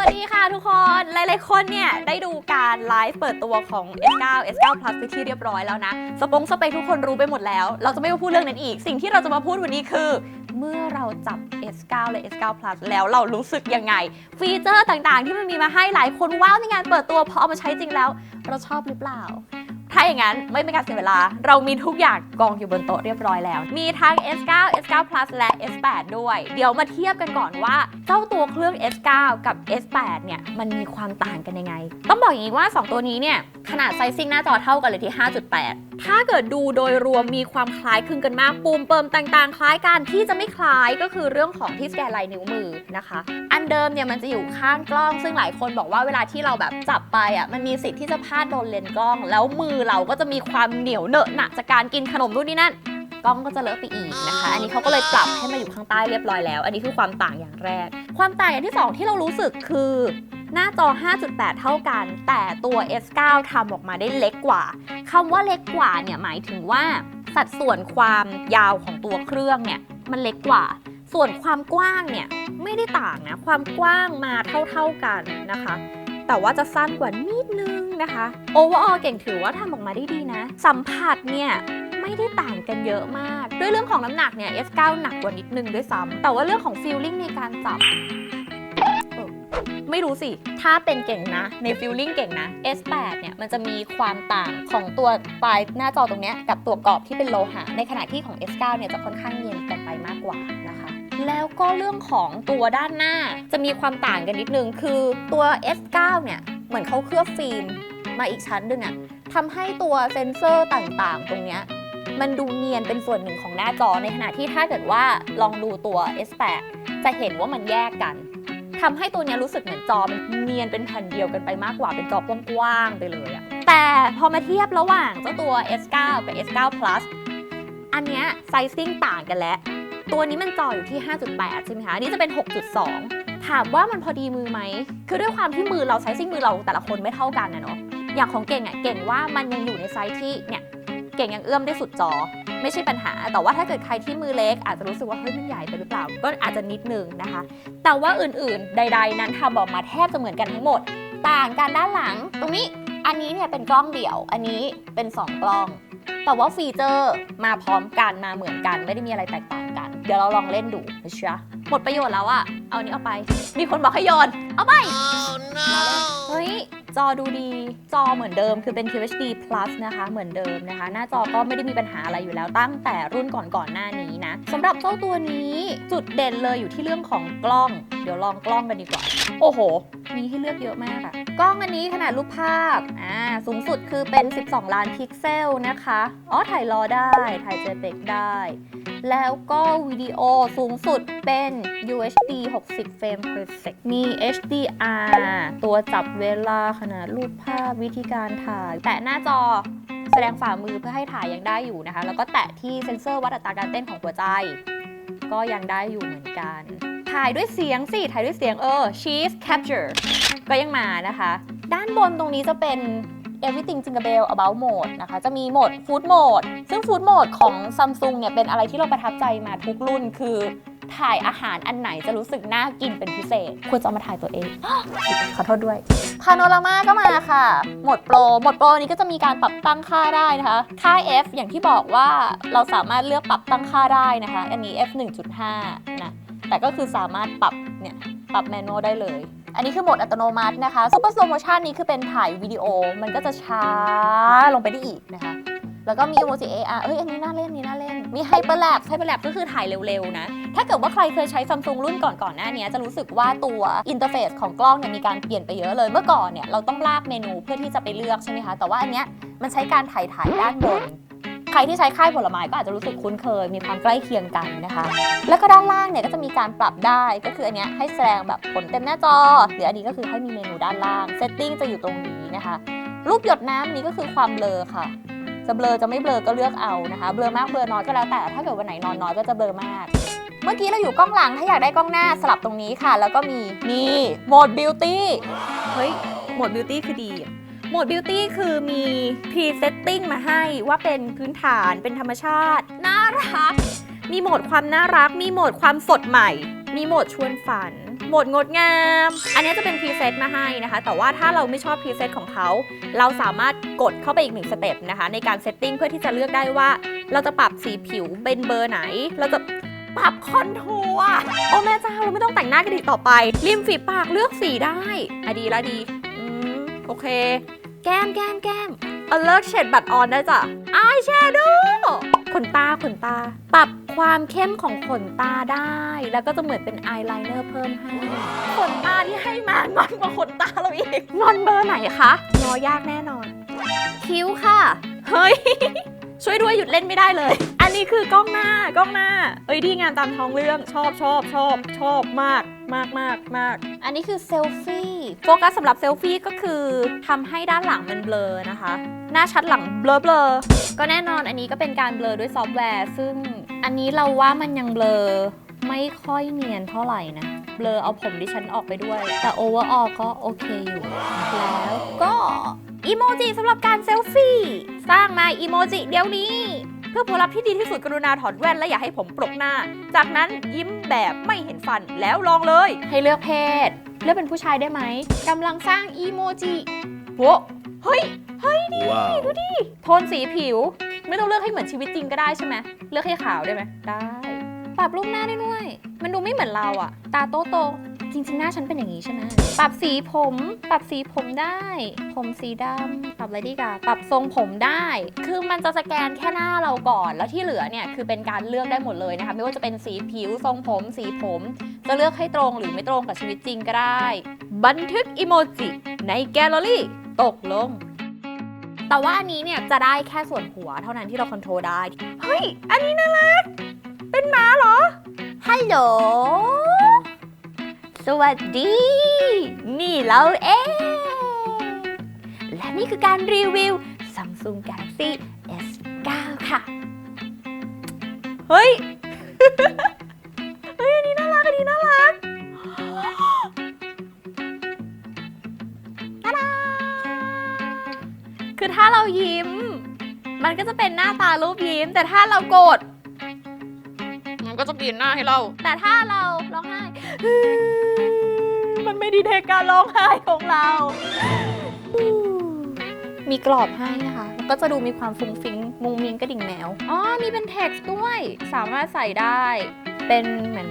วัสดีค่ะทุกคน หลาย ๆ คนเนี่ยได้ดูการไลฟ์เปิดตัวของ S9 S9 Plus ไปที่เรียบร้อยแล้วนะ สปงสเปคทุกคนรู้ไปหมดแล้ว เราจะไม่มาพูดเรื่องนั้นอีก สิ่งที่เราจะมาพูดวันนี้คือ เมื่อเราจับ S9 และ S9 Plus แล้วเรารู้สึกยังไง ฟีเจอร์ต่าง ๆ ที่มันมีมาให้หลายคนว้าวในงานเปิดตัวพอเอามาใช้จริงแล้ว เราชอบหรือเปล่า ถ้าอย่างนั้นไม่เป็นการเสียเวลา เรามีทุกอย่างกองอยู่บนโต๊ะเรียบร้อยแล้ว มีทั้ง S9 S9 Plus และ S8 ด้วย เดี๋ยวมาเทียบกันก่อนว่า เจ้าตัวเครื่อง S9 กับ S8 เนี่ยมันมีความต่างกันยังไง ต้องบอกอย่างนี้ว่า 2 ตัวนี้เนี่ย ขนาดไซซิ่งหน้าจอเท่ากันเลยที่ 5.8 ถ้าเกิดดูโดยรวมมีความคล้ายคลึงกันมากปุ่มเปิมต่างๆ คล้ายกันที่จะไม่คล้ายก็คือเรื่องของที่สแกนลายนิ้วมือนะคะ อันเดิมเนี่ยมันจะอยู่ข้างกล้อง ซึ่งหลายคนบอกว่าเวลาที่เราแบบจับไปอะมันมีสิทธิ์ที่จะพลาดโดนเลนกล้อง แล้วมือเราก็จะมีความเหนียวเหนอะหนะจากการกินขนมนู่นนี่นั่นกล้องก็จะเลอะไปอีกนะคะ อันนี้เขาก็เลยปรับให้มาอยู่ข้างใต้เรียบร้อยแล้ว อันนี้คือความต่างอย่างแรก ความต่างอย่างที่สองที่เรารู้สึกคือ หน้าจอ 5.8 เท่ากัน แต่ตัว S9 ทำออกมาได้เล็กกว่าคำว่าเล็กกว่าเนี่ยหมายถึงว่า สัดส่วนความยาวของตัวเครื่องเนี่ยมันเล็กกว่า ส่วนความกว้างเนี่ยไม่ได้ต่างนะ ความกว้างมาเท่าๆกันนะคะ แต่ว่าจะสั้นกว่านิดนึงนะคะโอเวอร์ออเก่งถือว่าทำออกมาได้ดีนะ สัมผัสเนี่ยไม่ได้ต่างกันเยอะมาก ด้วยเรื่องของน้ำหนักเนี่ย S9 หนักกว่านิดนึงด้วยซ้ำแต่ว่าเรื่องของฟีลลิ่งในการจับ ไม่รู้สิ ถ้าเป็นเก่งนะ ในฟีลลิ่งเก่งนะ S8 เนี่ยมันจะมีความต่างของตัวปลายหน้าจอตรงนี้กับตัวกรอบที่เป็นโลหะ ในขณะที่ของ S9 เนี่ยจะค่อนข้างเย็นกันไปมากกว่านะคะ แล้วก็เรื่องของตัวด้านหน้าจะมีความต่างกันนิดนึง คือตัว S9 เนี่ยเหมือนเขาเคลือบฟิล์มมาอีกชั้นหนึงอะทำให้ตัวเซ็นเซอร์ต่างๆ ตรงเนี้ยมันดูเนียนเป็นส่วนหนึ่งของหน้าจอในขณะที่ถ้าเกิดว่าลองดูตัว S8 จะเห็นว่ามันแยกกัน ทำให้ตัวเนี้ยรู้สึกเหมือนจอมันเนียนเป็นแผ่นเดียวกันไปมากกว่าเป็นจอกว้างๆไปเลยอะแต่พอมาเทียบระหว่างเจ้าตัว S9 กับ S9 Plus อันเนี้ยไซซิ่งต่างกันแล้ว ตัวนี้มันจออยู่ที่ 5.8 ใช่ไหมคะนนี้จะเป็น 6.2 ถามว่ามันพอดีมือไหม คือด้วยความที่มือเราไซซิ่งมือเราแต่ละคนไม่เท่ากันนะเนาะ อย่างของเก่งอะเก่งว่ามันยังอยู่ในไซส์ที่เนี่ย เก่งยังเอื้อมได้สุดจอ ไม่ใช่ปัญหา แต่ว่าถ้าเกิดใครที่มือเล็ก อาจจะรู้สึกว่าเฮ้ยมันใหญ่ไปหรือเปล่า ก็อาจจะนิดนึงนะคะ แต่ว่าอื่นๆ ใด ๆ นั้นทำออกมาแทบจะเหมือนกันทั้งหมด ต่างกันด้านหลัง ตรงนี้อันนี้เนี่ยเป็นกล้องเดี่ยว อันนี้เป็นสองกล้อง แต่ว่าฟีเจอร์มาพร้อมกันมาเหมือนกัน ไม่ได้มีอะไรแตกต่างกัน เดี๋ยวเราลองเล่นดูนะจ๊ะ หมดประโยชน์แล้วอะเอาอันนี้เอาไป มีคนบอกให้โยน เอาไป เฮ้ย จอดูดี จอเหมือนเดิมคือเป็น QHD Plus นะคะ เหมือนเดิมนะคะ หน้าจอก็ไม่ได้มีปัญหาอะไรอยู่แล้วตั้งแต่รุ่นก่อนๆหน้านี้นะสำหรับเจ้าตัวนี้จุดเด่นเลยอยู่ที่เรื่องของกล้อง เดี๋ยวลองกล้องกันดีกว่า โอ้โห มีให้เลือกเยอะมากอะกล้องอันนี้ขนาดรูปภาพ อ่า สูงสุดคือเป็น 12 ล้านพิกเซลนะคะ อ๋อ ถ่ายรอได้ ถ่าย JPEG ได้ แล้วก็วิดีโอสูงสุดเป็น UHD 60 เฟรม per sec มี HDR ตัวจับเวลาขนาดรูปภาพวิธีการถ่าย แตะหน้าจอแสดงฝ่ามือเพื่อให้ถ่ายยังได้อยู่นะคะ แล้วก็แตะที่เซ็นเซอร์วัดอัตราการเต้นของหัวใจ ก็ยังได้อยู่เหมือนกัน ถ่ายด้วยเสียงสิ ถ่ายด้วยเสียงเออ cheese capture ก็ยังมานะคะ ด้านบนตรงนี้จะเป็น everything jingle bell about mode นะคะ จะมีโหมด food mode ซึ่ง food mode ของ Samsung เนี่ยเป็นอะไรที่เราประทับใจมาทุกรุ่นคือถ่ายอาหารอันไหนจะรู้สึกน่ากินเป็นพิเศษ ควรจะเอามาถ่ายตัวเอง ขอโทษด้วย พาโนรามาก็มาค่ะ หมดโปร หมดโปรนี้ก็จะมีการปรับตั้งค่าได้นะคะ ค่า F อย่างที่บอกว่าเราสามารถเลือกปรับตั้งค่าได้นะคะ อันนี้ F 1.5 นะ แต่ก็คือสามารถปรับเนี่ย ปรับแมนนวลได้เลย อันนี้คือโหมดอัตโนมัตินะคะ Super Slow Motion นี้คือเป็นถ่ายวิดีโอ มันก็จะช้าลงไปได้อีกนะคะ แล้วก็มี emoji AR เอ้ย อันนี้น่าเล่นนี้น่าเล่น มี Hyperlapse Hyperlapse ก็คือถ่ายเร็วๆนะ ถ้าเกิดว่าใครเคยใช้ Samsung รุ่นก่อนๆหน้านี้ จะรู้สึกว่าตัวอินเทอร์เฟซของกล้องเนี่ยมีการเปลี่ยนไปเยอะเลย เมื่อก่อนเนี่ยเราต้องลากเมนูเพื่อที่จะไปเลือกใช่ไหมคะ แต่ว่าอันเนี้ยมันใช้การถ่ายถ่ายด้านบน ใครที่ใช้ค่ายผลไม้ก็อาจจะรู้สึกคุ้นเคย มีความใกล้เคียงกันนะคะ แล้วก็ด้านล่างเนี่ยก็จะมีการปรับได้ก็คืออันเนี้ยให้แสดงแบบผลเต็มหน้าจอ หรืออันนี้ก็คือให้มีเมนูด้านล่างเซตติ้งจะอยู่ตรงนี้นะคะ รูปหยดน้ำนี้ก็คือความเบลอค่ะจะเบลอจะไม่เบลอก็เลือกเอานะคะ เบลอมากเบลอน้อยก็แล้วแต่ถ้าเกิดวันไหนนอนน้อยก็จะเบลอมาก เมื่อกี้เราอยู่กล้องหลังถ้าอยากได้กล้องหน้าสลับตรงนี้ค่ะ แล้วก็มีนี่โหมดบิวตี้เฮ้ยโหมดบิวตี้คือดี โหมดบิวตี้คือมีพรีเซตติ้งมาให้ว่าเป็นพื้นฐานเป็นธรรมชาติ น่ารัก มีโหมดความน่ารัก มีโหมดความสดใหม่ มีโหมดชวนฝัน โหมดงดงาม อันนี้จะเป็นพรีเซตมาให้นะคะ แต่ว่าถ้าเราไม่ชอบพรีเซตของเขา เราสามารถกดเข้าไปอีกหนึ่งสเต็ปนะคะ ในการเซตติ้งเพื่อที่จะเลือกได้ว่า เราจะปรับสีผิวเป็นเบอร์ไหน เราจะปรับคอนทัวร์โอ้แม่เจ้าเราไม่ต้องแต่งหน้ากันอีกต่อไป ริมฝีปากเลือกสีได้อะดีละดี อืม โอเค แก้มแก้มแก้มเอาเลิกเฉดบัตรออนได้จ้ะอายแชโดว์ขนตาขนตา ปรับความเข้มของขนตาได้ แล้วก็จะเหมือนเป็นอายไลเนอร์เพิ่มให้ขนตาที่ให้มางอนกว่าขนตาเราอีกงอนเบอร์ไหนคะงอยากแน่นอน คิ้วค่ะ เฮ้ย ช่วยด้วยหยุดเล่นไม่ได้เลย อันนี้คือกล้องหน้ากล้องหน้า เอ้ยดีงานตามท้องเรื่องชอบชอบชอบชอบมาก มากมากมากอันนี้คือเซลฟี่โฟกัสสำหรับเซลฟี่ก็คือทำให้ด้านหลังมันเบลอนะคะ หน้าชัดหลังเบลอเบลอก็แน่นอนอันนี้ก็เป็นการเบลอด้วยซอฟต์แวร์ ซึ่งอันนี้เราว่ามันยังเบลอไม่ค่อยเนียนเท่าไหร่นะ เบลอเอาผมดิฉันออกไปด้วย แต่โอเวอร์ออก็โอเคอยู่ แล้วก็อีโมจิสำหรับการเซลฟี่ สร้างมาอีโมจิเดี๋ยวนี้ เพื่อผลลัพธ์ที่ดีที่สุดกรุณาถอดแว่นและอย่าให้ผมปรกหน้า จากนั้นยิ้มแบบไม่เห็นฟันแล้วลองเลย ให้เลือกเพศ เลือกเป็นผู้ชายได้ไหมกำลังสร้างอีโมจิโวะเฮ้ย Wow. โทนสีผิว ไม่ต้องเลือกให้เหมือนชีวิตจริงก็ได้ใช่ไหมเลือกให้ขาวได้ไหมได้ ปรับรูปหน้าได้ด้วย มันดูไม่เหมือนเราอะตาโตโตๆ จริง ๆ หน้าฉันเป็นอย่างนี้ใช่ไหมปรับสีผม ปรับสีผมได้ ผมสีดำปรับอะไรดีกาปรับทรงผมได้ คือมันจะสแกนแค่หน้าเราก่อน แล้วที่เหลือเนี่ยคือเป็นการเลือกได้หมดเลยนะคะไม่ว่าจะเป็นสีผิวทรงผม สีผม จะเลือกให้ตรงหรือไม่ตรงกับชีวิตจริงก็ได้ บันทึกอิโมจิในแกลเลอรี่ตกลงแต่ว่าอันนี้เนี่ยจะได้แค่ส่วนหัวเท่านั้นที่เราคอนโทรลได้ เฮ้ย อันนี้น่ารัก เป็นหมาเหรอ ฮัลโหล สวัสดี นี่เราเอง และนี่คือการรีวิว Samsung Galaxy S9 ค่ะ เฮ้ย เฮ้ย อันนี้น่ารัก อันนี้น่ารักตาดาคือถ้าเรายิ้ม มันก็จะเป็นหน้าตารูปยิ้ม แต่ถ้าเราโกรธมันก็จะเปลี่ยนหน้าให้เรา แต่ถ้าเราร้องไห้มันไม่ ดีเทคการร้องไห้ของเรา มีกรอบให้นะคะแล้วก็จะดูมีความฟุ้งฟิ้งมุงมิงกระดิ่งแมว อ๋อ มีเป็นเท็กซ์ด้วย สามารถใส่ได้ เป็นเหมือน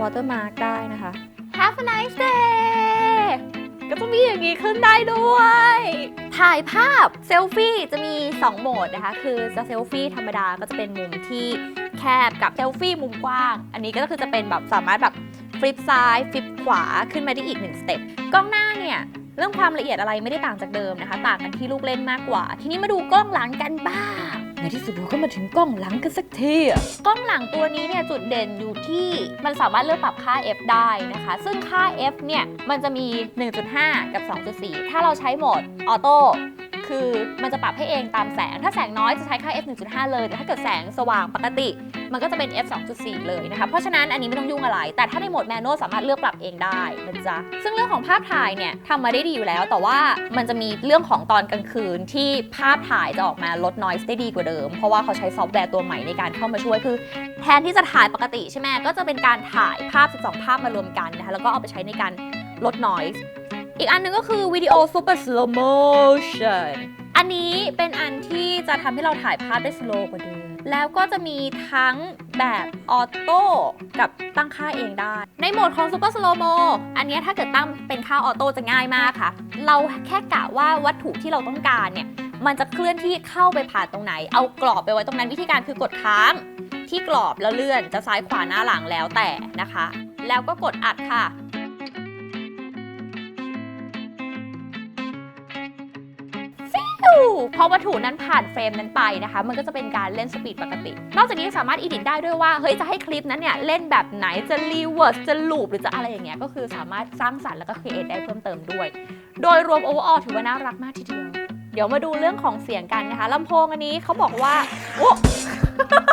watermark ได้นะคะ Have a nice day ก็จะมีอย่างนี้ขึ้นได้ด้วย ถ่ายภาพเซลฟี่จะมี 2 โหมดนะคะ คือจะเซลฟี่ธรรมดาก็จะเป็นมุมที่แคบกับเซลฟี่มุมกว้าง อันนี้ก็คือจะเป็นแบบสามารถแบบฟ ลิปซ้ายฟลิปขวาขึ้นมาได้อีกหนึ่งสเต็ปกล้องหน้าเนี่ยเรื่องความละเอียดอะไรไม่ได้ต่างจากเดิมนะคะ ต่างกันที่ลูกเล่นมากกว่า ทีนี้มาดูกล้องหลังกันบ้างในที่สุดเราก็มาถึงกล้องหลังกันสักทีอะกล้องหลังตัวนี้เนี่ยจุดเด่นอยู่ที่มันสามารถเลือกปรับค่า f ได้นะคะ ซึ่งค่า f เนี่ยมันจะมี 1.5 กับ 2.4 ถ้าเราใช้โหมดออโต้คือมันจะปรับให้เองตามแสง ถ้าแสงน้อยจะใช้ค่า f 1.5 เลย แต่ถ้าเกิดแสงสว่างปกติ มันก็จะเป็น f 2.4 เลยนะคะ เพราะฉะนั้นอันนี้ไม่ต้องยุ่งอะไร แต่ถ้าในโหมดแมนนวลสามารถเลือกปรับเองได้นะจ๊ะ ซึ่งเรื่องของภาพถ่ายเนี่ยทำมาได้ดีอยู่แล้ว แต่ว่ามันจะมีเรื่องของตอนกลางคืนที่ภาพถ่ายจะออกมาลด noise ได้ดีกว่าเดิม เพราะว่าเขาใช้ซอฟต์แวร์ตัวใหม่ในการเข้ามาช่วยคือ แทนที่จะถ่ายปกติใช่ไหมก็จะเป็นการถ่ายภาพ 12 ภาพมารวมกันนะคะแล้วก็เอาไปใช้ในการลด noise อีกอันหนึงก็คือวิดีโอ super slow motion อันนี้เป็นอันที่จะทำให้เราถ่ายภาพได้ slow กว่าเดิม แล้วก็จะมีทั้งแบบออโต้กับตั้งค่าเองได้ ในโหมดของ Super Slow Mo อันนี้ถ้าเกิดตั้งเป็นค่าออโต้จะง่ายมากค่ะ เราแค่กะว่าวัตถุที่เราต้องการเนี่ย มันจะเคลื่อนที่เข้าไปผ่านตรงไหน เอากรอบไปไว้ตรงนั้นวิธีการคือกดค้างที่กรอบแล้วเลื่อนจะซ้ายขวาหน้าหลังแล้วแต่นะคะ แล้วก็กดอัดค่ะ พอวัตถุนั้นผ่านเฟรมนั้นไปนะคะ มันก็จะเป็นการเล่นสปีดปกติ นอกจากนี้สามารถอีดิทได้ด้วยว่า เฮ้ย จะให้คลิปนั้นเนี่ย เล่นแบบไหน จะรีเวิร์ส จะลูปหรือจะอะไรอย่างเงี้ย ก็คือสามารถสร้างสรรค์แล้วก็ครีเอทได้เพิ่มเติมด้วย โดยรวมโอเวอร์ออถือว่าน่ารักมากทีเดียว เดี๋ยวมาดูเรื่องของเสียงกันนะคะลำโพงอันนี้เขาบอกว่าโอ้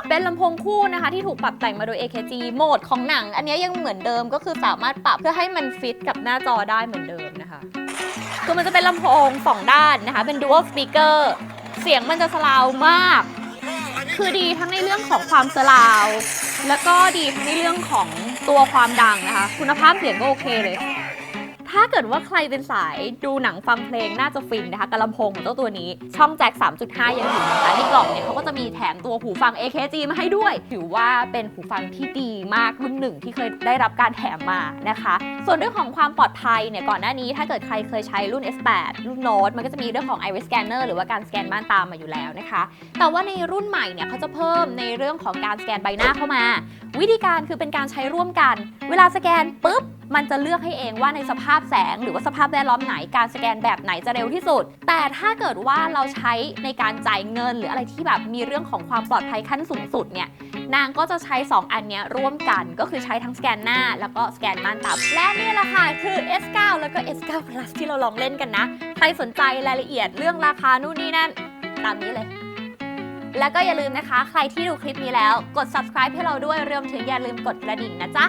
เป็นลำโพงคู่นะคะ ที่ถูกปรับแต่งมาโดย AKG โหมดของหนัง อันนี้ยังเหมือนเดิมก็คือสามารถปรับเพื่อให้มันฟิตกับหน้าจอได้เหมือนเดิมนะคะ คือมันจะเป็นลำโพงสองด้านนะคะ เป็น dual speaker เสียงมันจะสลาวมาก คือดีทั้งในเรื่องของความสลาว แล้วก็ดีทั้งในเรื่องของตัวความดังนะคะ คุณภาพเสียงก็โอเคเลย ถ้าเกิดว่าใครเป็นสายดูหนังฟังเพลงน่าจะฟินนะคะกับลำโพงของเจ้าตัวนี้ ช่องแจ็ค3.5 ยังอยู่นะคะในกล่องเนี่ยเขาก็จะมีแถมตัวหูฟัง AKG มาให้ด้วย ถือว่าเป็นหูฟังที่ดีมากรุ่นหนึ่งที่เคยได้รับการแถมมานะคะ ส่วนเรื่องของความปลอดภัยเนี่ยก่อนหน้านี้ถ้าเกิดใครเคยใช้รุ่น S8 รุ่นโน้ตมันก็จะมีเรื่องของ iris scanner หรือว่าการสแกนม่านตามมาอยู่แล้วนะคะ แต่ว่าในรุ่นใหม่เนี่ยเขาจะเพิ่มในเรื่องของการสแกนใบหน้าเข้ามา วิธีการคือเป็นการใช้ร่วมกัน เวลาสแกนปุ๊บ มันจะเลือกให้เองว่าในสภาพแสง หรือว่าสภาพแวดล้อมไหนการสแกนแบบไหนจะเร็วที่สุด แต่ถ้าเกิดว่าเราใช้ในการจ่ายเงิน หรืออะไรที่แบบมีเรื่องของความปลอดภัยขั้นสูงสุดเนี่ยนางก็จะใช้ 2 อันนี้ร่วมกันก็คือใช้ทั้งสแกนหน้า แล้วก็สแกนม่านตาและนี่แหละค่ะคือ S9 แล้วก็ S9 Plus ที่เราลองเล่นกันนะ ใครสนใจรายละเอียดเรื่องราคานู่นนี่นั่นตามนี้เลย แล้วก็อย่าลืมนะคะ ใครที่ดูคลิปนี้แล้ว กด subscribe ให้เราด้วยรวมถึงอย่าลืมกดกระดิ่งนะจ๊ะ